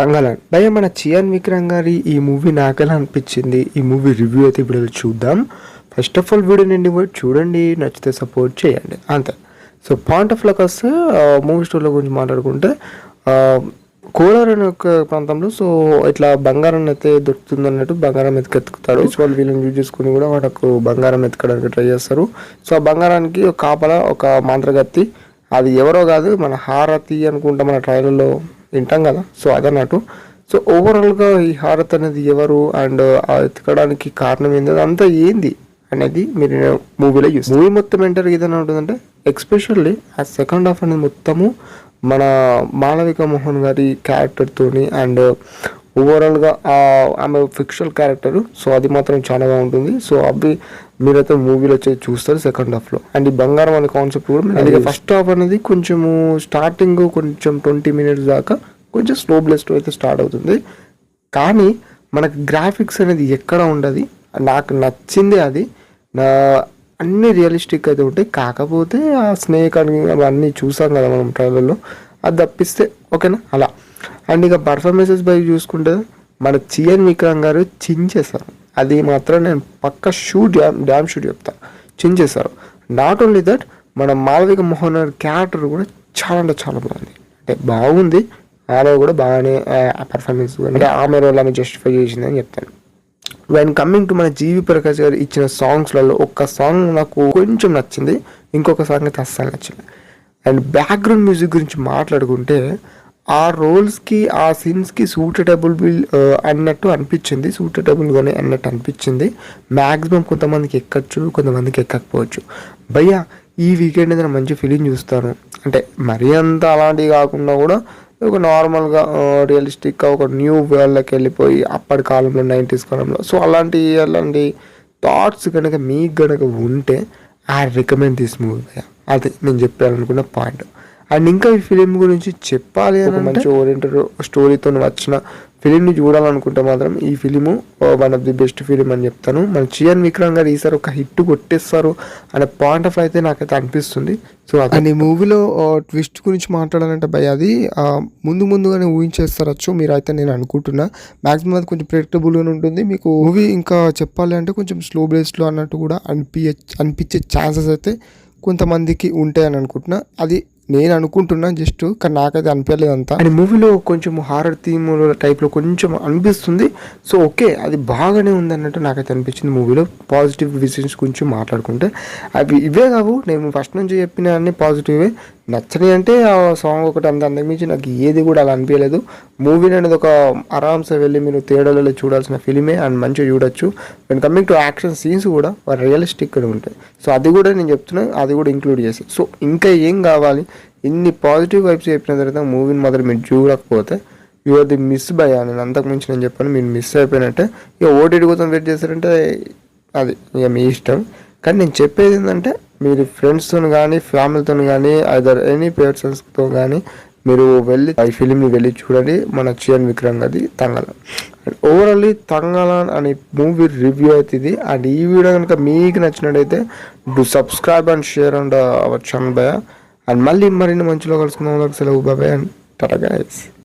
తంగలన్ భయ మన చియాన్ విక్రమ్ గారి ఈ మూవీ నాకెలా అనిపించింది? ఈ మూవీ రివ్యూ అయితే ఇప్పుడు చూద్దాం. ఫస్ట్ ఆఫ్ ఆల్ వీడియో నిండి పోయి చూడండి నచ్చితే సపోర్ట్ చేయండి. అంతే. సో పాయింట్ ఆఫ్ లాక్ వస్తే మూవీ స్టోరీల గురించి మాట్లాడుకుంటే కోలార్ అనే ఒక ప్రాంతంలో సో ఇట్లా బంగారం అయితే దొరుకుతుంది అన్నట్టు బంగారం ఎత్తుకెత్తుకుతారు. సో వాళ్ళు వీళ్ళని యూజ్ చేసుకుని కూడా వాళ్ళకు బంగారం ఎత్తుకోవడానికి ట్రై చేస్తారు. సో ఆ బంగారానికి ఒక కాపల ఒక మంత్రగత్తి అది ఎవరో కాదు మన హారతి అనుకుంటా మన ట్రైలర్లో వింటాం కదా. సో అదన్నట్టు. సో ఓవరాల్గా ఈ హారత్ అనేది ఎవరు అండ్ ఎతకడానికి ఎత్తుకోవడానికి కారణం ఏంది అదంతా ఏంది అనేది మీరు మూవీలో చూసి మూవీ మొత్తం ఎంటర్ ఏదైనా ఉంటుందంటే ఎక్స్పెషల్లీ ఆ సెకండ్ హాఫ్ అనేది మొత్తము మన మాళవిక మోహన్ గారి క్యారెక్టర్తోని అండ్ ఓవరాల్గా ఆమె ఫిక్షనల్ క్యారెక్టర్ సో అది మాత్రం చాలా బాగుంటుంది. సో అవి మీరైతే మూవీలో వచ్చి చూస్తారు సెకండ్ హాఫ్లో అండ్ ఈ బంగారం అనే కాన్సెప్ట్ కూడా అలాగే ఫస్ట్ హాఫ్ అనేది కొంచెము స్టార్టింగ్ కొంచెం ట్వంటీ మినిట్స్ దాకా కొంచెం స్లో బ్లెస్తో అయితే స్టార్ట్ అవుతుంది. కానీ మనకి గ్రాఫిక్స్ అనేది ఎక్కడ ఉండదు. నాకు నచ్చింది అది. నా అన్ని రియలిస్టిక్ అయితే ఉంటాయి. కాకపోతే ఆ స్నేక్ అని అవన్నీ చూసాం కదా మనం ట్రైలర్లో అది తప్పిస్తే ఓకేనా? అలా. అండ్ ఇక పర్ఫార్మెన్సెస్ బై చూసుకుంటే మన చియన్ విక్రమ్ గారు చించేశారు. అది మాత్రం నేను పక్క షూ డ్యామ్ డ్యామ్ షూట్ చెప్తా. చించేశారు. నాట్ ఓన్లీ దట్ మన మాలవిక మోహన్ గారి క్యారెక్టర్ కూడా చాలా అంటే చాలా బాగుంది. అంటే బాగుంది. ఆమె కూడా బాగానే పర్ఫార్మెన్స్ అంటే ఆమె రోల్ ఆమె జస్టిఫై చేసిందని చెప్తాను. వెన్ కమింగ్ టు మన జీవి ప్రకాష్ గారు ఇచ్చిన సాంగ్స్లలో ఒక్క సాంగ్ నాకు కొంచెం నచ్చింది. ఇంకొక సాంగ్ అయితే అస్సలు నచ్చింది అండ్ బ్యాక్గ్రౌండ్ మ్యూజిక్ గురించి మాట్లాడుకుంటే ఆ రోల్స్కి ఆ సీన్స్కి సూటబుల్ బిల్ అన్నట్టు అనిపించింది. సూటబుల్గానే అన్నట్టు అనిపించింది. మ్యాక్సిమం కొంతమందికి ఎక్కచ్చు కొంతమందికి ఎక్కకపోవచ్చు. భయ్యా ఈ వీకెండ్ ఏదైనా మంచి ఫిలిం చూస్తాను. అంటే మరీ అంత అలాంటివి కాకుండా కూడా ఒక నార్మల్గా రియలిస్టిక్గా ఒక న్యూ వరల్డ్లోకి వెళ్ళిపోయి అప్పటి కాలంలో నైంటీస్ కాలంలో. సో అలాంటి అలాంటి థాట్స్ కనుక మీకు కనుక ఉంటే ఐ రికమెండ్ దిస్ మూవీ అది నేను చెప్పాలనుకున్న పాయింట్ అండ్ ఇంకా ఈ ఫిలిం గురించి చెప్పాలి అని మంచి ఓరియంటెడ్ స్టోరీతో వచ్చిన ఫిలింని చూడాలనుకుంటే మాత్రం ఈ film one of the best film అని చెప్తాను. మన చియన్ విక్రమ్ గారు ఈసారి ఒక హిట్ కొట్టేస్తారు అనే పాయింట్ ఆఫ్ అయితే నాకైతే అనిపిస్తుంది. సో అండ్ ఈ మూవీలో ట్విస్ట్ గురించి మాట్లాడాలంటే భయ అది ముందు ముందుగానే ఊహించేస్తారచ్చు మీరు అయితే నేను అనుకుంటున్నా. మాక్సిమం అది కొంచెం ప్రెడిక్టబుల్గానే ఉంటుంది. మీకు మూవీ ఇంకా చెప్పాలి అంటే కొంచెం స్లో బ్రేస్లో అన్నట్టు కూడా అనిపించే అనిపించే ఛాన్సెస్ అయితే కొంతమందికి ఉంటాయని అనుకుంటున్నా. అది నేను అనుకుంటున్నా జస్ట్ కానీ నాకైతే అనిపించలేదు అంతా. అండ్ మూవీలో కొంచెం హారర్ థీమ్ టైప్లో కొంచెం అనిపిస్తుంది. సో ఓకే అది బాగానే ఉంది అన్నట్టు నాకైతే అనిపించింది మూవీలో పాజిటివ్ విజన్స్ గురించి మాట్లాడుకుంటే. అవి ఇవే కావు నేను ఫస్ట్ నుంచి చెప్పిన అన్ని పాజిటివే నచ్చని అంటే ఆ సాంగ్ ఒకటి అంత అంతకుమించి నాకు ఏది కూడా అలా అనిపించలేదు మూవీ అనేది ఒక ఆరామ్సే వెళ్ళి మీరు థియేటర్లలో చూడాల్సిన ఫిలిమే అండ్ మంచిగా చూడొచ్చు. And coming to action scenes కూడా రియలిస్టిక్గా ఉంటాయి. సో అది కూడా నేను చెప్తున్నా అది కూడా ఇంక్లూడ్ చేసి. సో ఇంకా ఏం కావాలి? ఇన్ని పాజిటివ్ వైబ్స్ చెప్పిన తర్వాత మూవీని మాత్రం మీరు చూడకపోతే యువర్ ది మిస్ బై నేను అంతకు మించి నేను చెప్పాను మీరు మిస్ అయిపోయినట్టే. ఇక ఓటీటీ కోసం వెయిట్ చేస్తారంటే అది ఇక మీ ఇష్టం. కానీ నేను చెప్పేది ఏంటంటే మీరు ఫ్రెండ్స్తో కానీ ఫ్యామిలీతో కానీ అదర్ ఎనీ పర్సన్స్తో కానీ మీరు వెళ్ళి ఈ ఫిలింని వెళ్ళి చూడండి. మన చిరణ్ విక్రమ్ అది తంగలం. అండ్ ఓవరాల్లీ తంగళన్ అనే మూవీ రివ్యూ అవుతుంది అండ్ ఈ వీడియో కనుక మీకు నచ్చినట్టయితే do subscribe and share and our channel భయ అండ్ మళ్ళీ మరిన్ని మంచిలో కలుసుకుందాం. సెలవు. బాబాయ్ అండ్ టాటా గైస్